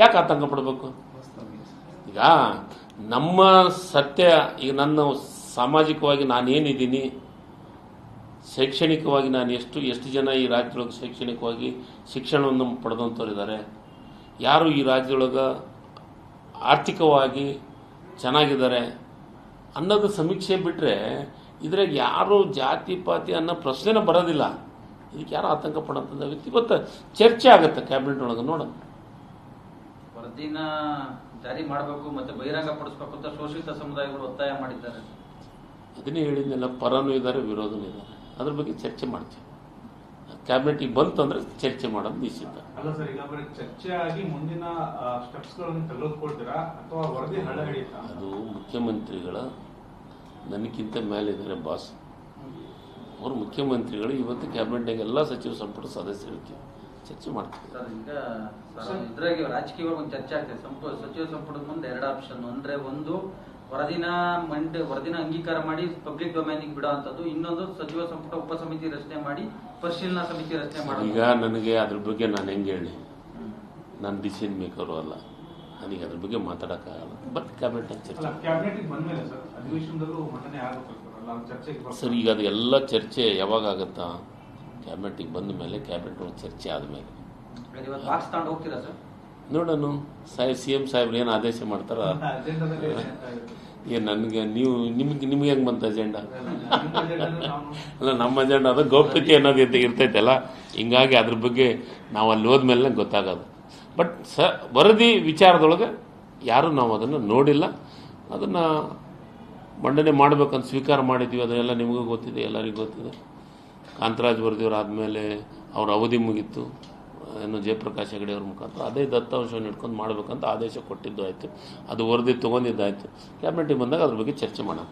ಯಾಕೆ ಆತಂಕ ಪಡಬೇಕು? ಈಗ ನಮ್ಮ ಸತ್ಯ, ಈಗ ನನ್ನ ಸಾಮಾಜಿಕವಾಗಿ ನಾನೇನಿದ್ದೀನಿ, ಶೈಕ್ಷಣಿಕವಾಗಿ ನಾನು ಎಷ್ಟು ಎಷ್ಟು ಜನ ಈ ರಾಜ್ಯದೊಳಗೆ ಶೈಕ್ಷಣಿಕವಾಗಿ ಶಿಕ್ಷಣವನ್ನು ಪಡೆದಂಥವ್ರು ಇದ್ದಾರೆ ಯಾರು ಈ ರಾಜ್ಯದೊಳಗೆ ಆರ್ಥಿಕವಾಗಿ ಚೆನ್ನಾಗಿದ್ದಾರೆ ಅನ್ನೋದು ಸಮೀಕ್ಷೆ ಬಿಟ್ಟರೆ ಇದ್ರಾಗ ಯಾರು ಜಾತಿ, ಪಾತಿ ಅನ್ನೋ ಪ್ರಶ್ನೆನೇ ಬರೋದಿಲ್ಲ. ಇದಕ್ಕೆ ಯಾರು ಆತಂಕ ಪಡೋಂಥ ವ್ಯಕ್ತಿ ಇವತ್ತು ಚರ್ಚೆ ಆಗುತ್ತೆ ಕ್ಯಾಬಿನೆಟ್ ಒಳಗೆ ನೋಡೋಣ. ವರದಿನ ಜಾರಿ ಮಾಡಬೇಕು ಮತ್ತೆ ಬಹಿರಂಗ ಪಡಿಸಬೇಕು ಅಂತ ಶೋಷಿತ ಸಮುದಾಯಗಳು ಒತ್ತಾಯ ಮಾಡಿದ್ದಾರೆ. ಅದನ್ನೇ ಹೇಳಿದ್ನೆಲ್ಲ ಪರನೂ ಇದ್ದಾರೆ ವಿರೋಧನೂ ಇದ್ದಾರೆ. ಅದ್ರ ಬಗ್ಗೆ ಚರ್ಚೆ ಮಾಡ್ತೀವಿ. ಕ್ಯಾಬಿನೆಟಿಗೆ ಬಂತು ಅಂದ್ರೆ ಚರ್ಚೆ ಮಾಡೋದು ನಿಶ್ಚಿತ. ಅಲ್ಲ ಸರ್ ಈಗ ಬರೀ ಚರ್ಚೆ ಆಗಿ ಮುಂದಿನ ಸ್ಟೆಪ್ಸ್ಗಳನ್ನು ತೆಗೆದುಕೊಳ್ತೀರಾ? ಅಥವಾ ವರದಿ ಹಳ ಹಿಡಿಯುತ್ತಾ ಅದು ಮುಖ್ಯಮಂತ್ರಿಗಳ ನನಗಿಂತ ಮೇಲೆ ಇದ್ದಾರೆ ಬಾಸ್ ಅವರು ಮುಖ್ಯಮಂತ್ರಿಗಳು ಇವತ್ತು ಕ್ಯಾಬಿನೆಟ್ನಾಗ ಎಲ್ಲ ಸಚಿವ ಸಂಪುಟ ಸದಸ್ಯರಿರ್ತೀವಿ ಚರ್ಚೆ ಮಾಡ್ತೀವಿ. ಸರ್ ಈಗ ಇದ್ರಾಗೆ ರಾಜಕೀಯವಾಗಿ ಒಂದು ಚರ್ಚೆ ಆಗ್ತದೆ. ಸಂಪು ಸಚಿವ ಸಂಪುಟದ ಮುಂದೆ ಎರಡು ಆಪ್ಷನ್. ಅಂದ್ರೆ ಒಂದು ವರದಿನ ಮಂಡ್ ವರದಿನ ಅಂಗೀಕಾರ ಮಾಡಿ ಪಬ್ಲಿಕ್ ಡೊಮೈನಿಗೆ ಬಿಡೋ ಅಂತದ್ದು ಇನ್ನೊಂದು ಸಚಿವ ಸಂಪುಟ ಉಪ ಸಮಿತಿ ರಚನೆ ಮಾಡಿ ಪರಿಶೀಲನಾ ಸಮಿತಿ ರಚನೆ ಮಾಡಿ ಈಗ ನನಗೆ ಅದ್ರ ಬಗ್ಗೆ ನಾನು ಹೆಂಗೆ ಹೇಳಿ? ನಾನು ಡಿಸಿಷನ್ ಮೇಕರು ಅಲ್ಲ. ನನಗೆ ಅದ್ರ ಬಗ್ಗೆ ಮಾತಾಡೋಕ್ಕಾಗಲ್ಲ. ಬಟ್ ಕ್ಯಾಬಿನೆಟ್ ಚರ್ಚೆ ಸರ್ ಈಗ ಅದು ಎಲ್ಲ ಚರ್ಚೆ ಯಾವಾಗ ಆಗುತ್ತಾ? ಕ್ಯಾಬಿನೆಟಿಗೆ ಬಂದ ಮೇಲೆ ಕ್ಯಾಬಿನೆಟ್ ಒಂದು ಚರ್ಚೆ ಆದಮೇಲೆ ನೋಡೋಣ. ಸಾಹೇಬ್ ಸಿ ಎಂ ಸಾಹೇಬ್ರು ಏನು ಆದೇಶ ಮಾಡ್ತಾರ. ಏನು ನನಗೆ ನೀವು ನಿಮ್ಗೆ ನಿಮ್ಗೆ ಹೆಂಗೆ ಬಂತ ಅಜೆಂಡಾ ಅಲ್ಲ ನಮ್ಮ ಅಜೆಂಡಾ ಅದು ಗೌಪ್ಯತೆ ಅನ್ನೋದು ಇರ್ತ- ಇರ್ತೈತಲ್ಲ ಹಿಂಗಾಗಿ ಅದ್ರ ಬಗ್ಗೆ ನಾವು ಅಲ್ಲಿ ಹೋದ್ಮೇಲೆ ಗೊತ್ತಾಗೋದು. ಬಟ್ ಸ ವರದಿ ವಿಚಾರದೊಳಗೆ ಯಾರೂ ನಾವು ಅದನ್ನು ನೋಡಿಲ್ಲ. ಅದನ್ನು ಮಂಡನೆ ಮಾಡಬೇಕಂತ ಸ್ವೀಕಾರ ಮಾಡಿದ್ವಿ. ಅದನ್ನೆಲ್ಲ ನಿಮಗೂ ಗೊತ್ತಿದೆ ಎಲ್ಲರಿಗೂ ಗೊತ್ತಿದೆ. ಕಾಂತರಾಜ್ ವರದಿಯವ್ರು ಆದಮೇಲೆ ಅವ್ರ ಅವಧಿ ಮುಗೀತು. ಏನು ಜಯಪ್ರಕಾಶ್ ಹೆಗಡೆ ಅವ್ರ ಮುಖಾಂತರ ಅದೇ ದತ್ತಾಂಶವನ್ನು ಇಟ್ಕೊಂಡು ಮಾಡಬೇಕಂತ ಆದೇಶ ಕೊಟ್ಟಿದ್ದು ಆಯಿತು. ಅದು ವರದಿ ತೊಗೊಂಡಿದ್ದಾಯಿತು. ಕ್ಯಾಬಿನೆಟಿಗೆ ಬಂದಾಗ ಅದ್ರ ಬಗ್ಗೆ ಚರ್ಚೆ ಮಾಡೋಣ.